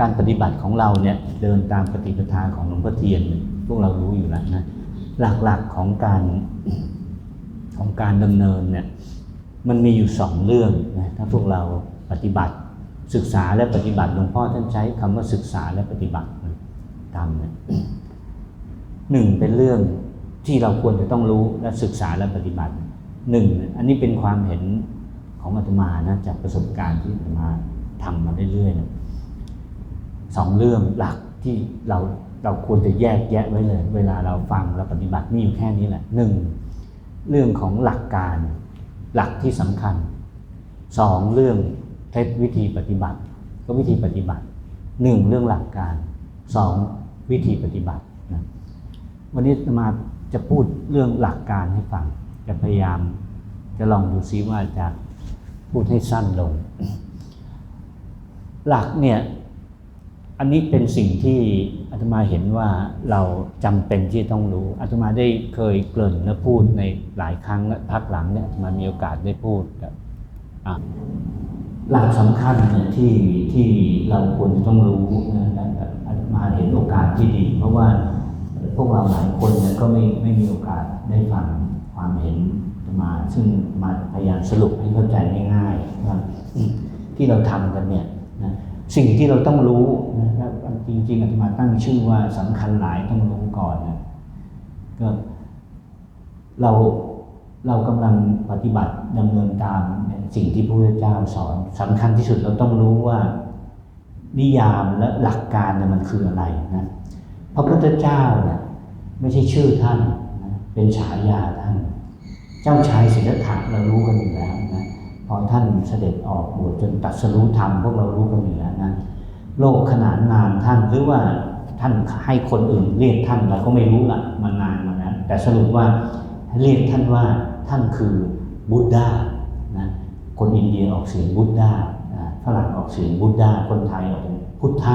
การปฏิบัติของเราเนี่ยเดินตามปฏิปทาของหลวงพ่อเทียนพวกเรารู้อยู่แล้วนะหลักๆของการของการดำเนินเนี่ยมันมีอยู่สองเรื่องนะถ้าพวกเราปฏิบัติศึกษาและปฏิบัติหลวงพ่อท่านใช้คำว่าศึกษาและปฏิบัติทำเนี่ยหนึ่งเป็นเรื่องที่เราควรจะต้องรู้และศึกษาและปฏิบัติหนึ่งอันนี้เป็นความเห็นของอาตมานะจากประสบการณ์ที่อาตมาทำมาเรื่อยๆนะ สองเรื่องหลักที่เราเราควรจะแยกแยะไว้เลย เวลาเราฟังเราปฏิบัติมีอยู่แค่นี้แหละหนึ่งเรื่องของหลักการหลักที่สำคัญสองเรื่องเทควิธีปฏิบัติ ก็วิธีปฏิบัติหนึ่งเรื่องหลักการสองวิธีปฏิบัตินะวันนี้มาจะพูดเรื่องหลักการให้ฟัง จะพยายามจะลองดูซิว่าจะพูดให้สั้นลง หลักเนี่ย อันนี้เป็นสิ่งที่อาตมาเห็นว่าเราจำเป็นที่ต้องรู้อาตมาได้เคยเกริ่นและพูดในหลายครั้งและพักหลังเนี่ยอาตมามีโอกาสได้พูดกับหลักสำคัญเนี่ยที่ที่เราควรจะต้องรู้นะอาตมาเห็นโอกาสที่ดี เพราะว่าพวกเราหลายคนเนี่ยก็ไม่ไม่มีโอกาสได้ฟังความเห็นมาซึ่งมาพยายามสรุปให้เข้าใจง่ายๆว่าที่เราทำกันเนี่ย สิ่งที่เราต้องรู้นะครับจริงๆอาตมาตั้งชื่อว่าสำคัญหลายต้องรู้ก่อนนะก็เราเรากำลังปฏิบัติดำเนินตามสิ่งที่พระพุทธเจ้าสอนสำคัญที่สุดเราต้องรู้ว่านิยามและหลักการนะมันคืออะไรนะพระพุทธเจ้าเนี่ยไม่ใช่ชื่อท่านนะเป็นฉายาท่าน เจ้าชายสิทธัตถะเรารู้กันอยู่ ท่านเสด็จออกบวชจนตัดสรู้ธรรมพวกเรารู้กันอยู่แล้วนะโลกขนานนามท่านหรือว่าท่านให้คนอื่นเรียกท่านเราก็ไม่รู้ละมันนานมาแล้วแต่สรุปว่าเรียกท่านว่าท่านคือบุตดานะคนอินเดียออกเสียงบุตดาฝรั่งออกเสียงบุตดาคนไทยออกเป็นพุทธะ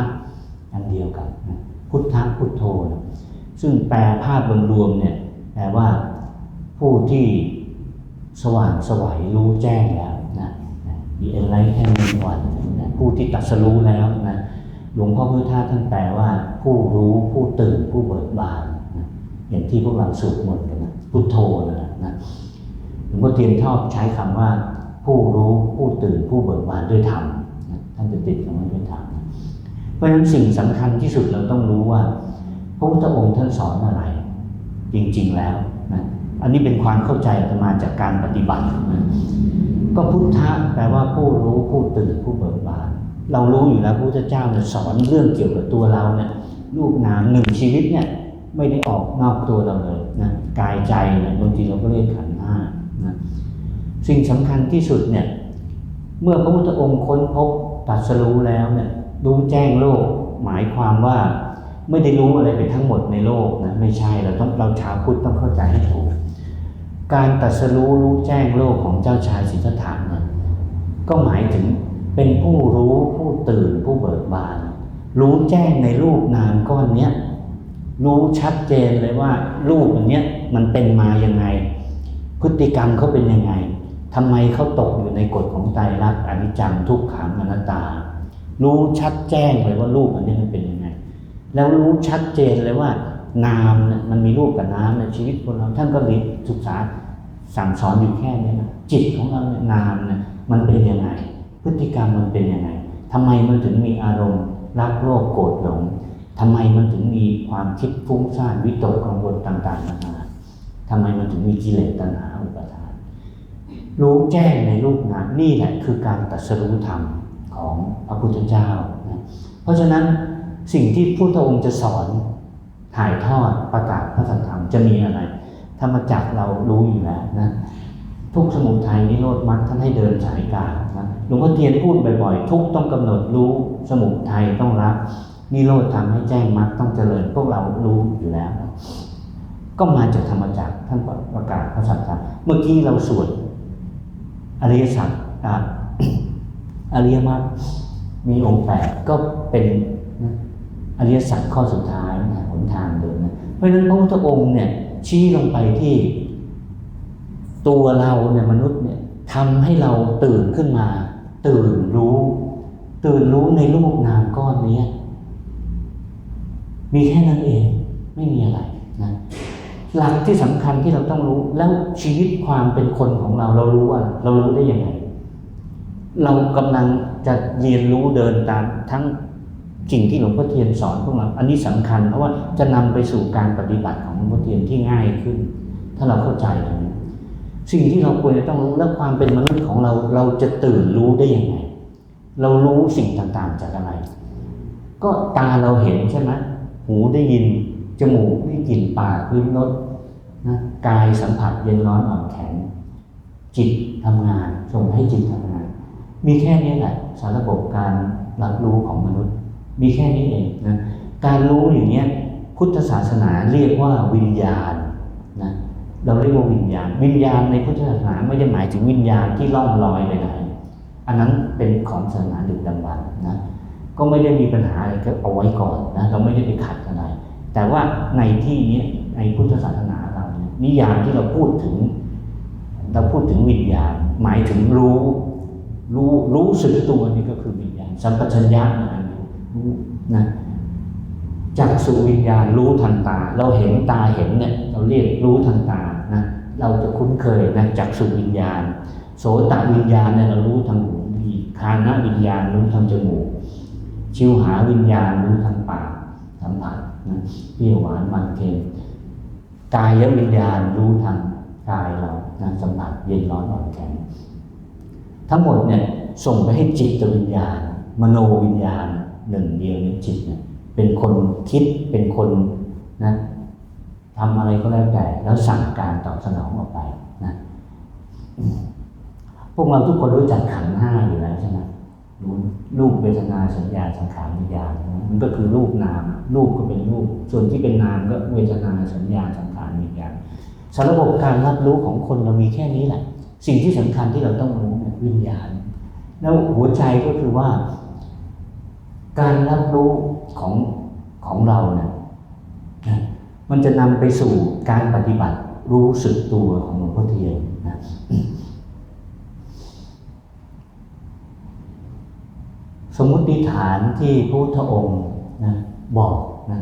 อันเดียวกันนะพุทธะพุทโธนะซึ่งแปลภาพรวมๆเนี่ยแปลว่าผู้ที่สว่างสวัยรู้แจ้งแล้ว The enlightened one นะผู้ที่ตัดสรู้แล้วนะหลวงพ่อพุทธาท่านแปลว่า ผู้รู้ผู้ตื่นผู้เบิกบานนะอย่างที่พวกเราสวดมนต์กันนะพุทโธนะนะหลวงพ่อเทียนชอบใช้คำว่า ผู้รู้ผู้ตื่นผู้เบิกบานด้วยธรรมนะท่านจะติดคำว่าด้วยธรรมเพราะฉะนั้นสิ่งสำคัญที่สุดเราต้องรู้ว่าพระพุทธองค์ท่านสอนอะไร จริงๆแล้วนะอันนี้เป็นความเข้าใจออกมาจากการปฏิบัตินะ ก็พุทธะแปลว่าผู้รู้ผู้ตื่นผู้เบิกบาน เรารู้อยู่แล้วพระพุทธเจ้าเนี่ยสอนเรื่องเกี่ยวกับตัวเราเนี่ยรูปนามหนึ่งชีวิตเนี่ยไม่ได้ออกนอกตัวเราเลยนะกายใจเนี่ยบางทีเราก็เรียกขันธ์ห้านะสิ่งสำคัญที่สุดเนี่ยเมื่อพระพุทธองค์ค้นพบตัดสรู้แล้วเนี่ยรู้แจ้งโลกหมายความว่าไม่ได้รู้อะไรไปทั้งหมดในโลกนะไม่ใช่เราต้องเราชาวพุทธต้องเข้าใจให้ถูก การตัดสรู้รู้แจ้งโลกของเจ้าชายสิทธัตถะนะก็หมายถึงเป็นผู้รู้ผู้ตื่นผู้เบิกบาน รู้แจ้งในรูปนามก้อนเนี้ยรู้ชัดเจนเลยว่ารูปอันเนี้ยมันเป็นมาอย่างไง พฤติกรรมเขาเป็นยังไงทำไมเขาตกอยู่ในกฎของใจรักอนิจจังทุกขังอนัตตา รู้ชัดแจ้งเลยว่ารูปอันนี้มันเป็นยังไง แล้วรู้ชัดเจนเลยว่า นามเนี่ยมันมีรูปกับน้ำในชีวิตคนเราท่านก็เรียนศึกษาสั่งสอนอยู่แค่นี้นะจิตของเราเนี่ยนามเนี่ยมันเป็นยังไง พฤติกรรมมันเป็นยังไงทำไมมันถึงมีอารมณ์รักโลภโกรธหลงทำไมมันถึงมีความคิดฟุ้งซ่านวิตกกังวลต่างๆนานาทำไมมันถึงมีกิเลสตัณหาอุปาทาน รู้แจ้งในรูปนามนี่แหละคือการตัดสรู้ธรรมของพระพุทธเจ้านะเพราะฉะนั้นสิ่งที่พุทธองค์จะสอน ถ่ายทอดประกาศพระสัทธรรมจะมีอะไรธรรมจักเรารู้อยู่แล้วนะทุกสมุทัยนิโรธมรรคท่านให้เดินสายกลางนะหลวงพ่อเทียนพูดบ่อยๆ ทุกต้องกำหนดรู้สมุทัยต้องรับนิโรธทำให้แจ้งมรรคต้องเจริญพวกเรารู้อยู่แล้ว ก็มาจากธรรมจักรท่านประกาศพระสัทธรรมเมื่อกี้เราสวดอริยสัจอริยมรรคมีองค์แปดก็เป็นอริยสัจข้อสุดท้าย ราะฉะนั้นพระพุทธองค์เนี่ยชี้ลงไปที่ ตัวเราเนี่ยมนุษย์เนี่ยทำให้เราตื่นขึ้นมา ตื่นรู้ ตื่นรู้ในรูปนามก้อนนี้มีแค่นั้นเองไม่มีอะไรนะหลักที่สำคัญที่เราต้องรู้แล้วชีวิตความเป็นคนของเราเรารู้ว่าเรารู้ได้ยังไง เรากำลังจะเรียนรู้เดินตามทั้ง สิ่งที่หลวงพ่อเทียนสอนพวกเราอันนี้สำคัญ เพราะว่าจะนำไปสู่การปฏิบัติของหลวงพ่อเทียนที่ง่ายขึ้น ถ้าเราเข้าใจตรงนี้สิ่งที่เราควรจะต้องรู้และความเป็นมนุษย์ของเราเราจะตื่นรู้ได้ยังไง เรารู้สิ่งต่างๆจากอะไร ก็ตาเราเห็นใช่ไหมหูได้ยินจมูกได้กลิ่นปากลิ้มรสนะกายสัมผัสเย็นร้อนอ่อนแข็ง จิตทำงานส่งให้จิตทำงาน มีแค่นี้แหละสารระบบการรับรู้ของมนุษย์ มีแค่นี้เองนะการรู้อย่างเนี้ยพุทธศาสนาเรียกว่าวิญญาณนะเราเรียกว่าวิญญาณ วิญญาณในพุทธศาสนาไม่ได้หมายถึงวิญญาณที่ล่องลอยไปไหนอันนั้นเป็นของศาสนาดึกดำบรรพ์นะก็ไม่ได้มีปัญหาอะไรก็เอาไว้ก่อนนะเราไม่ได้ไปขัดอะไร แต่ว่าในที่นี้ในพุทธศาสนาเราเนี่ยนิยามที่เราพูดถึง เราพูดถึงวิญญาณ หมายถึงรู้ รู้รู้สึกตัวนี่ก็คือวิญญาณสัมปชัญญะนะ นะจากสุวิญญาณรู้ทันตา เราเห็นตาเห็นเนี่ยเราเรียกรู้ทันตานะเราจะคุ้นเคยนะจากสุวิญญาณ โสตวิญญาณเนี่ยเรารู้ทางหูดีคานะวิญญาณรู้ทางจมูกชิวหาวิญญาณรู้ทางปากสัมผัสนะเปรี้ยวหวานมันเค็มกายวิญญาณรู้ทางกายเรานะสัมผัสเย็นร้อนอ่อนแข็งทั้งหมดเนี่ยส่งไปให้จิตวิญญาณ มโนวิญญาณหนึ่งเดียวในจิตเนี่ยเป็นคนคิดเป็นคนนะทำอะไรก็แล้วแต่แล้วสั่งการตอบสนองออกไปนะพวกเราทุกคนรู้จักขันห้าอยู่แล้วใช่ไหมรู้รูปเวทนาสัญญาสังขารวิญญาณมันก็คือรูปนามรูปก็เป็นรูป ส่วนที่เป็นนามก็เวทนาสัญญาสังขารวิญญาณสารระบบการรับรู้ของคนเรามีแค่นี้แหละ สิ่งที่สำคัญที่เราต้องรู้เนี่ยวิญญาณ แล้วหัวใจก็คือว่า การรับรู้ของของเราเนี่ยนะมันจะนำไปสู่การปฏิบัติรู้สึกตัวของหลวงพ่อเทียนนะสมมติฐานที่พระพุทธองค์นะบอกนะ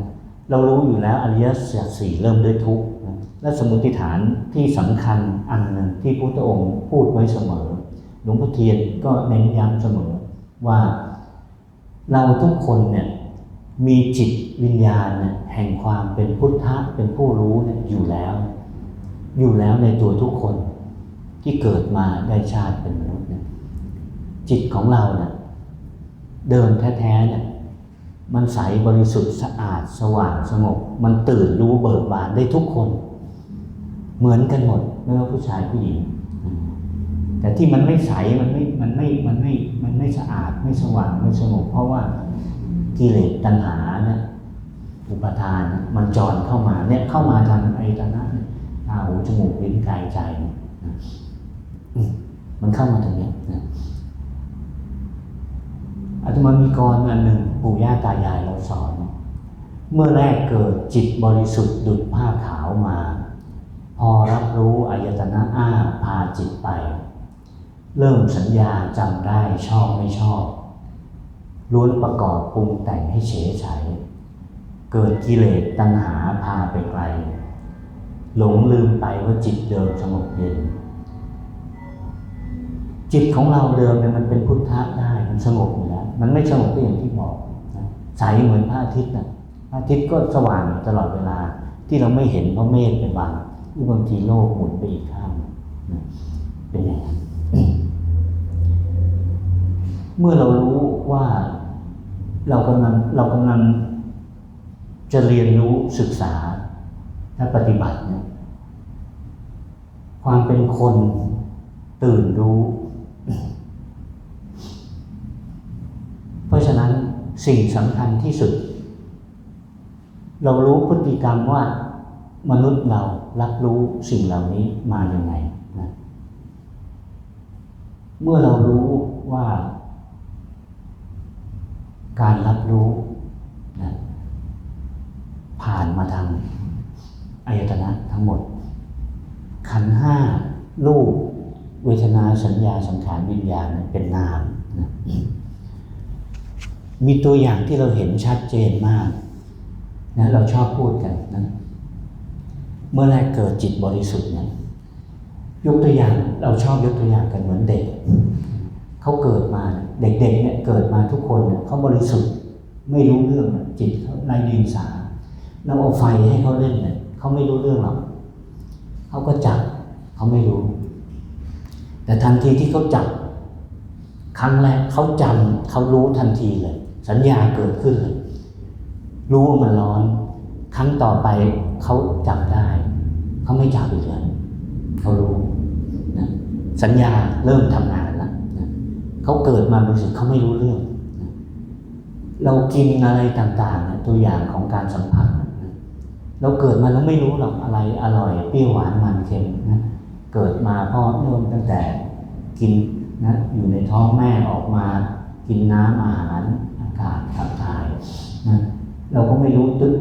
เรารู้อยู่แล้วอริยสัจสี่เริ่มด้วยทุกข์นะและสมมติฐานที่สำคัญอันหนึ่งที่พระพุทธองค์พูดไว้เสมอ หลวงพ่อเทียนก็เน้นย้ำเสมอว่าเราทุกคนเนี่ยมีจิตวิญญาณเนี่ยแห่งความเป็นพุทธะเป็นผู้รู้เนี่ยอยู่แล้ว อยู่แล้วในตัวทุกคนที่เกิดมาได้ชาติเป็นมนุษย์เนี่ยจิตของเราเนี่ยเดิมแท้ๆเนี่ยมันใสบริสุทธิ์สะอาดสว่างสงบ มันตื่นรู้เบิกบานได้ทุกคน เหมือนกันหมดไม่ว่าผู้ชายผู้หญิง แต่ที่มันไม่ใสมันไม่มันไม่มันไม่มันไม่สะอาดไม่สว่างไม่สงบเพราะว่ากิเลสตัณหาเนี่ยอุปทานเนี่ยมันจรเข้ามาเนี่ยเข้ามาทางไอตนะตาหูจมูกลิ้นกายใจเนี่ยมันเข้ามาตรงเนี้ยนะอาตมามีกรอันหนึ่งปู่ย่าตายายเราสอน เมื่อแรกเกิดจิตบริสุทธิ์ดุจผ้าขาวมา พอรับรู้อายตนะอ้า เริ่มสัญญาจำได้ชอบไม่ชอบล้วนประกอบปรุงแต่งให้เฉยเฉยเกิดกิเลสตัณหาพาไปไกล หลงลืมไปว่าจิตเดิมสงบเย็น จิตของเราเดิมเนี่ยมันเป็นพุทธะได้มันสงบอยู่แล้ว มันไม่สงบก็อย่างที่บอกนะใสเหมือนพระอาทิตย์นะพระอาทิตย์ก็สว่างตลอดเวลา ที่เราไม่เห็นเพราะเมฆเป็นบังหรือบางทีโลกหมุนไปอีกข้างนะเป็นอย่างนั้น เมื่อเรารู้ว่าเรากำลังเรากำลังจะเรียนรู้ศึกษาและปฏิบัติเนี่ยความเป็นคนตื่นรู้ เพราะฉะนั้นสิ่งสำคัญที่สุด เรารู้พฤติกรรมว่ามนุษย์เรารับรู้สิ่งเหล่านี้มาอย่างไงนะเมื่อเรารู้ว่า การรับรู้นะผ่านมาทางอายตนะทั้งหมด ขันห้ารูปเวทนาสัญญาสังขารวิญญาณเป็นนามนะมีตัวอย่างที่เราเห็นชัดเจนมากนะเราชอบพูดกันนะเมื่อแรกเกิดจิตบริสุทธิ์เนี่ยยกตัวอย่างเราชอบยกตัวอย่างกันเหมือนเด็ก เขาเกิดมาเด็กๆเนี่ยเกิดมาทุกคนเนี่ยเขาบริสุทธิ์ไม่รู้เรื่องจิตเขาไร้ดินสาเราเอาไฟให้เขาเล่นเนี่ยเขาไม่รู้เรื่องหรอกเขาก็จับเขาไม่รู้ แต่ทันทีที่เขาจับครั้งแรกเขาจำเขารู้ทันทีเลย สัญญาเกิดขึ้นเลยรู้ว่ามันร้อน ครั้งต่อไปเขาจำได้เขาไม่จับอีกเลยเขารู้นะสัญญาเริ่มทำงาน เขาเกิดมาบริสุทธิ์เขาไม่รู้เรื่อง เรากินอะไรต่างๆนะตัวอย่างของการสัมผัสเราเกิดมาแล้วไม่รู้หรอกอะไรอร่อยเปรี้ยวหวานมันเค็มนะเกิดมาพ่อเริ่มตั้งแต่กินนะอยู่ในท้องแม่ออกมา กินน้ำอาหารอากาศขับถ่ายนะเราก็ไม่รู้ตึก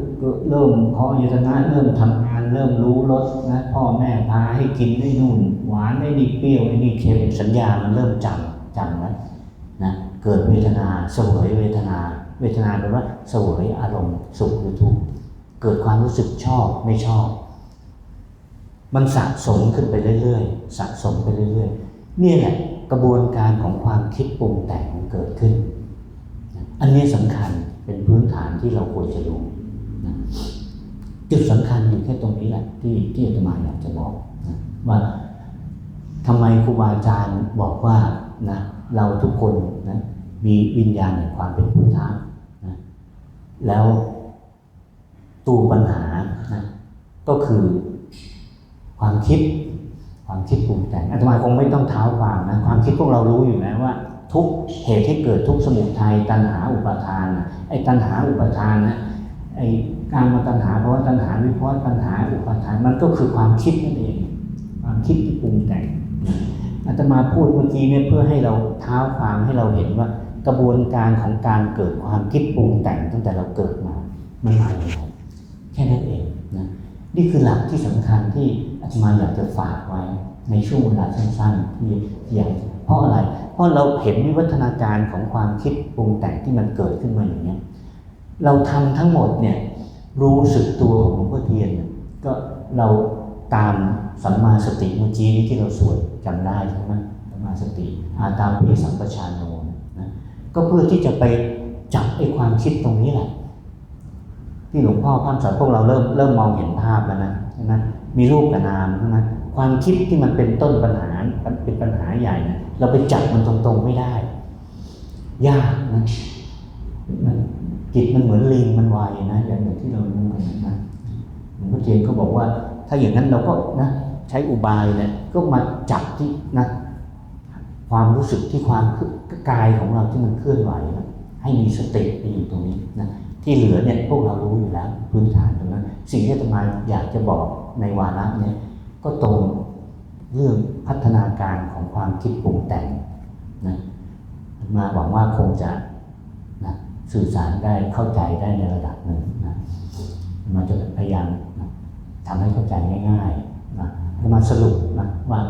เริ่มเพออายตนะเริ่มทำงานเริ่มรู้รสนะพ่อแม่พาให้กินได้นู่น หวานได้นี่เปรี้ยวได้นี่เค็มสัญญามันเริ่มจำ จำแล้นะเกิดเวทนาเสวยเวทนา เวทนาแปลว่าเสวยอารมณ์สุขหรือทุกข์เกิดความรู้สึกชอบไม่ชอบ มันสะสมขึ้นไปเรื่อยๆ สะสมไปเรื่อยๆนี่แหละกระบวนการของความคิดปรุงแต่งมันเกิดขึ้น อันนี้สำคัญเป็นพื้นฐานที่เราควรจะรู้นะจุดสำคัญอยู่แค่ตรงนี้แหละที่ที่อาตมาอยากจะบอกนะว่าทำไมครูบาอาจารย์บอกว่า นะเราทุกคนนะมีวิญญาณแห่งความเป็นพุทธะนะแล้วตัวปัญหานะก็คือความคิดความคิดปรุงแต่งอาตมาคงไม่ต้องเท้าความนะความคิดพวกเรารู้อยู่แล้วว่า ทุกเหตุที่เกิดทุกสมุทัยตัณหาอุปาทานไอ้ตัณหาอุปาทานนะไอ้การมาตัณหาเพราะว่าตัณหาวิเพราะตัณหาอุปาทานมันก็คือความคิดนั่นเอง ความคิดที่ปรุงแต่ง อาตมาพูดเมื่อกี้เนี่ยเพื่อให้เราเท้าความให้เราเห็นว่ากระบวนการของการเกิดความคิดปรุงแต่งตั้งแต่เราเกิดมา มันมาอย่างไรแค่นั้นเองนะนี่คือหลักที่สำคัญที่อาตมาอยากจะฝากไว้ในช่วงเวลาสั้นๆที่ที่ากเพราะอะไร เพราะเราเห็นวิวัฒนาการของความคิดปรุงแต่งที่มันเกิดขึ้นมาอย่างนี้ยเราทำทั้งหมดเนี่ยรู้สึกตัวของหลวงพ่อเทียน ก็เราตามสัมมาสติเมื่อกี้นี้ที่เราสวด จำได้ใช่ไหมสมาสติ อาตามปีสัมปชานโนนะก็เพื่อที่จะไปจับไอ้ความคิดตรงนี้แหละ ที่หลวงพ่อพร่ำสอนพวกเราเริ่มเริ่มมองเห็นภาพแล้วนะใช่ไหมมีรูปกับนามใช่ไหมความคิดที่มันเป็นต้นปัญหาเป็นปัญหาใหญ่นะเราไปจับมันตรงๆไม่ได้ ยากนะจิตมันเหมือนลิงมันไวนะอย่างที่เรารู้กันนะหลวงพ่อเทียนก็บอกว่า ถ้าอย่างนั้นเราก็นะ ใช้อุบายเนี่ยก็มาจับที่นะความรู้สึกที่ความกายของเราที่มันเคลื่อนไหวนะให้มีสติไปอยู่ตรงนี้นะที่เหลือเนี่ยพวกเรารู้อยู่แล้วพื้นฐานตรงนั้น สิ่งที่อาตมาอยากจะบอกในวาระเนี่ยก็ตรงเรื่องพัฒนาการของความคิดปรุงแต่งนะมาหวังว่าคงจะนะสื่อสารได้เข้าใจได้ในระดับหนึ่งนะมันจะพยายามนะทำให้เข้าใจง่าย ๆ มาสรุปนะว่า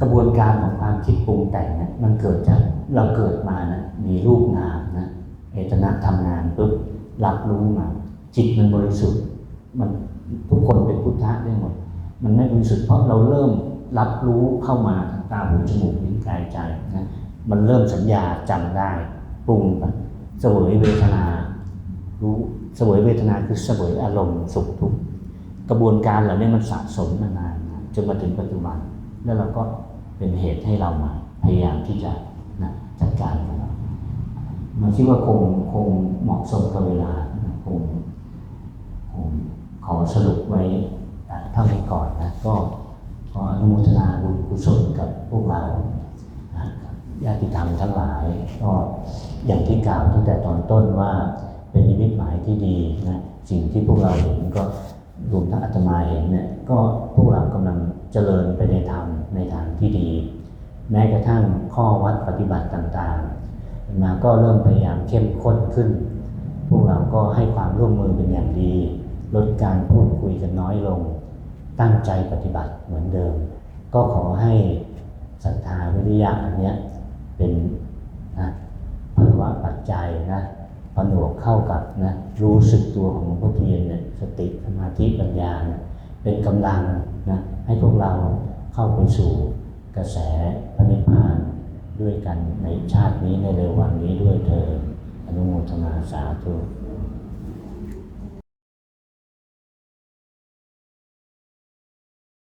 กระบวนการของความคิดปรุงแต่งเนี่ยมันเกิดจากเราเกิดมานะมีรูปนามนะเอตนะทำงานปุ๊บรับรู้มา จิตมันบริสุทธิ์ มันทุกคนเป็นพุทธะได้หมด มันไม่บริสุทธิ์เพราะเราเริ่มรับรู้เข้ามาทางตาหูจมูกลิ้นกายใจนะมันเริ่มสัญญาจำได้ปรุงไปเสวยเวทนา รู้เสวยเวทนาคือเสวยอารมณ์สุขทุกข์กระบวนการเหล่านี้มันสะสมมานาน จนมาถึงปัจจุบัน แล้วเราก็เป็นเหตุให้เรามา พยายามที่จะนะจัดการกับเรามันคิดว่าคงคงเหมาะสมกับเวลาคงคงขอสรุปไว้เท่านี้ก่อนนะก็ขออนุโมทนาบุญกุศลกับพวกเราญาติธรรมทั้งหลายก็อย่างที่กล่าวตั้งแต่ตอนต้นว่าเป็นนิมิตหมายที่ดีนะสิ่งที่พวกเราเห็นก็ รวมทั้งอาตมาเห็นเนี่ยก็พวกเรากำลังเจริญไปในธรรมในทางที่ดี แม้กระทั่งข้อวัดปฏิบัติต่างๆมาก็เริ่มพยายามเข้มข้นขึ้น พวกเราก็ให้ความร่วมมือเป็นอย่างดี ลดการพูดคุยกันน้อยลง ตั้งใจปฏิบัติเหมือนเดิม ก็ขอให้ศรัทธาวิริยะอันเนี้ยเป็นนะภาวะปัจจัยนะ ผนวกเข้ากับนะรู้สึกตัวของหลวงพ่อเทียนเนี่ยสติสมาธิปัญญาเนี่ยเป็นกำลังนะให้พวกเราเข้าไปสู่กระแสพระนิพพานด้วยกันในชาตินี้ในเร็ววันนี้ด้วยเธออนุโมทนาสาธุ